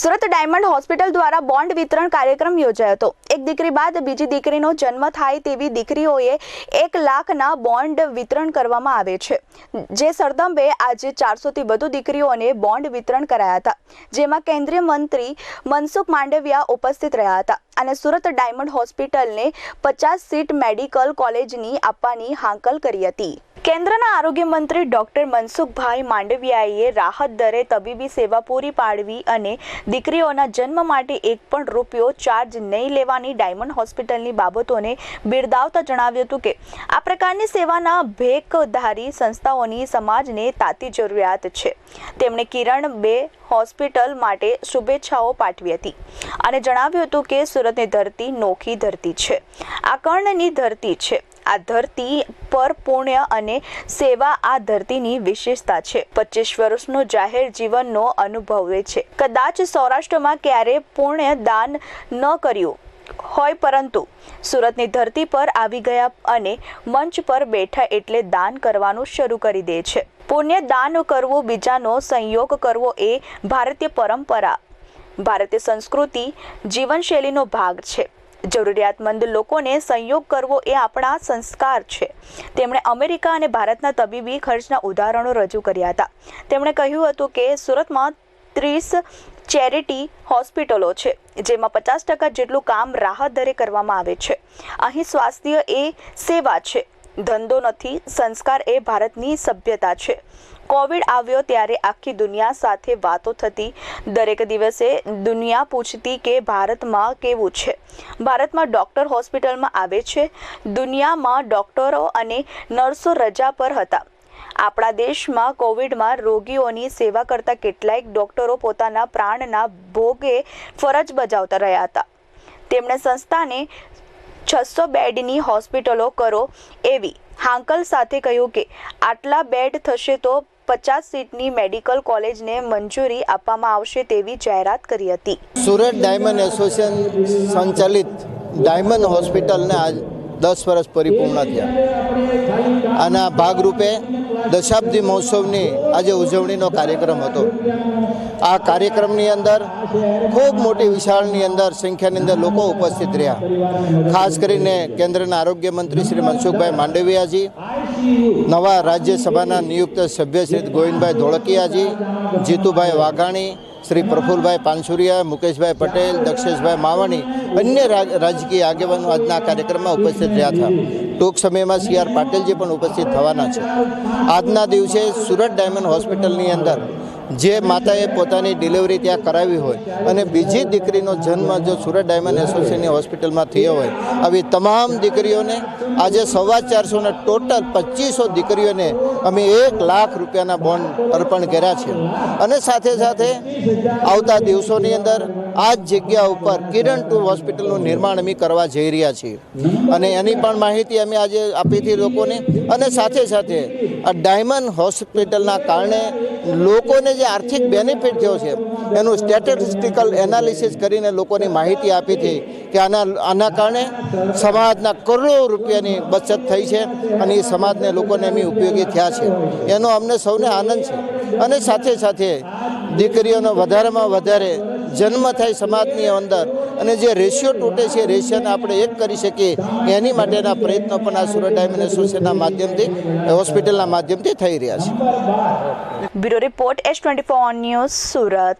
Surat diamond hospital દ્વારા bond વિતરણ કાર્યક્રમ યોજાયો હતો. એક દીકરી બાદ બીજી દીકરીનો જન્મ થાય તેવી દીકરીઓએ એક લાખના બોન્ડ વિતરણ કરવામાં આવે છે. જે સરદંભે આજે ચારસોથી વધુ દીકરીઓને બોન્ડ વિતરણ કરાયા હતા, જેમાં કેન્દ્રીય મંત્રી મનસુખ માંડવિયા ઉપસ્થિત રહ્યા હતા અને સુરત ડાયમંડ હોસ્પિટલને પચાસ સીટ મેડિકલ કોલેજની આપવાની હાંકલ કરી હતી. કેન્દ્રના આરોગ્ય મંત્રી ડોક્ટર મનસુખભાઈ માંડવિયાએ રાહત દરે તબીબી સેવા પૂરી પાડવી અને દીકરીઓના જન્મ માટે એક પણ રૂપિયો ચાર્જ નહીં લેવાની ડાયમંડ હોસ્પિટલની બાબતોને બિરદાવતા જણાવ્યું હતું કે, આ પ્રકારની સેવાના ભેખધારી સંસ્થાઓની સમાજને તાતી જરૂરિયાત છે. તેમણે કિરણ બે હોસ્પિટલ માટે શુભેચ્છાઓ પાઠવી હતી અને જણાવ્યું હતું કે, સુરતની ધરતી નોખી ધરતી છે. આ કર્ણની ધરતી છે. આ ધરતી પર પુણ્ય અને સેવા આ ધરતીની વિશેષતા છે. પચીસ વર્ષનો જાહેર જીવનનો અનુભવે છે. કદાચ સૌરાષ્ટ્રમાં ક્યારે પુણ્ય દાન ન કર્યું હોય પરંતુ સુરતની ધરતી પર આવી ગયા અને મંચ પર બેઠા એટલે દાન કરવાનું શરૂ કરી દે છે. પુણ્ય દાન કરવું, બીજાનો સંયોગ કરવો એ ભારતીય પરંપરા, ભારતીય સંસ્કૃતિ, જીવનશૈલીનો ભાગ છે. જરૂરિયાતમંદ લોકોને સંયોગ કરવો એ આપણા સંસ્કાર છે. તેમણે અમેરિકા અને ભારતના તબીબી ખર્ચના ઉદાહરણો રજૂ કર્યા હતા. તેમણે કહ્યું હતું કે સુરતમાં ત્રીસ ચેરિટી હોસ્પિટલો છે, જેમાં પચાસ ટકા જેટલું કામ રાહત દરે કરવામાં આવે છે. અહીં સ્વાસ્થ્ય એ સેવા છે, ધંધો નથી, સંસ્કાર એ ભારતની સભ્યતા છે. કોવિડ આવ્યો ત્યારે આખી દુનિયા સાથે વાતો થતી. દરેક દિવસે દુનિયા પૂછતી કે ભારતમાં કેવું છે? ભારતમાં ડૉક્ટર હોસ્પિટલમાં આવે છે. દુનિયામાં ડૉક્ટરો અને નર્સો રજા પર હતા. આપણા દેશમાં કોવિડમાં રોગીઓની સેવા કરતા કેટલાય ડૉક્ટરો પોતાના પ્રાણના ભોગે ફરજ બજાવતા રહ્યા હતા. તેમણે સંસ્થાને છસો બેડની હોસ્પિટલો કરો એવી હાંકલ સાથે કહ્યું કે, આટલા બેડ થશે તો પચાસ સીટની મેડિકલ કોલેજને મંજૂરી આપવામાં આવશે તેવી જાહેરાત કરી હતી. સુરત ડાયમંડ એસોસિએશન સંચાલિત ડાયમંડ હોસ્પિટલને આજ દસ વર્ષ પરિપૂર્ણ થયા. આના ભાગરૂપે દશાબ્દી મહોત્સવની આજે ઉજવણીનો કાર્યક્રમ હતો. આ કાર્યક્રમની અંદર ખૂબ મોટી વિશાળની અંદર સંખ્યાની અંદર લોકો ઉપસ્થિત રહ્યા. ખાસ કરીને કેન્દ્રના આરોગ્ય મંત્રી શ્રી મનસુખભાઈ માંડવિયાજી, નવા રાજ્યસભાના નિયુક્ત સભ્ય શ્રી ગોવિંદભાઈ ધોળકિયાજી, જીતુભાઈ વાઘાણી શ્રી પ્રફુલભાઈ પાનસુરિયા, મુકેશભાઈ પટેલ, દક્ષેશભાઈ માવાણી, અન્ય રાજ- રાજકીય આગેવાનો આજના કાર્યક્રમમાં ઉપસ્થિત રહ્યા હતા. ટૂંક સમયમાં સી આર પાટીલજી પણ ઉપસ્થિત થવાના છે. આજના દિવસે સુરત ડાયમંડ હોસ્પિટલની અંદર જે માતાએ પોતાની ડિલિવરી ત્યાં કરાવી હોય અને બીજી દીકરીનો જન્મ જો સુરત ડાયમંડ એસોસિએશનની હોસ્પિટલમાં થયો હોય, આવી તમામ દીકરીઓને આજે સવા ચારસો ને ટોટલ પચીસો દીકરીઓને અમે એક લાખ રૂપિયાના બોન્ડ અર્પણ કર્યા છે. અને સાથે સાથે આવતા દિવસોની અંદર આ જ જગ્યા ઉપર કિરણ ટુ હોસ્પિટલનું નિર્માણ અમે કરવા જઈ રહ્યા છીએ. અને એની પણ માહિતી અમે આજે આપી હતી લોકોને. અને સાથે સાથે આ ડાયમંડ હોસ્પિટલના કારણે લોકોને જે આર્થિક બેનિફિટ થયો છે, એનું સ્ટેટિસ્ટિકલ એનાલિસિસ કરીને લોકોની માહિતી આપી હતી કે આના આના કારણે સમાજના કરોડો રૂપિયાની બચત થઈ છે અને એ સમાજને લોકોને અમે ઉપયોગી થયા છે. એનો અમને સૌને આનંદ છે. અને સાથે સાથે દીકરીઓનો વધારેમાં વધારે જન્મ થાય સમાજની અંદર અને જે રેશિયો તૂટે છે રેશિયોને આપણે એક કરી શકીએ એની માટેના પ્રયત્નો પણ આ સુરત ડાયમંડ એસોસિએશનના માધ્યમથી હોસ્પિટલના માધ્યમથી થઈ રહ્યા છે. Bureau report S twenty four news Surat.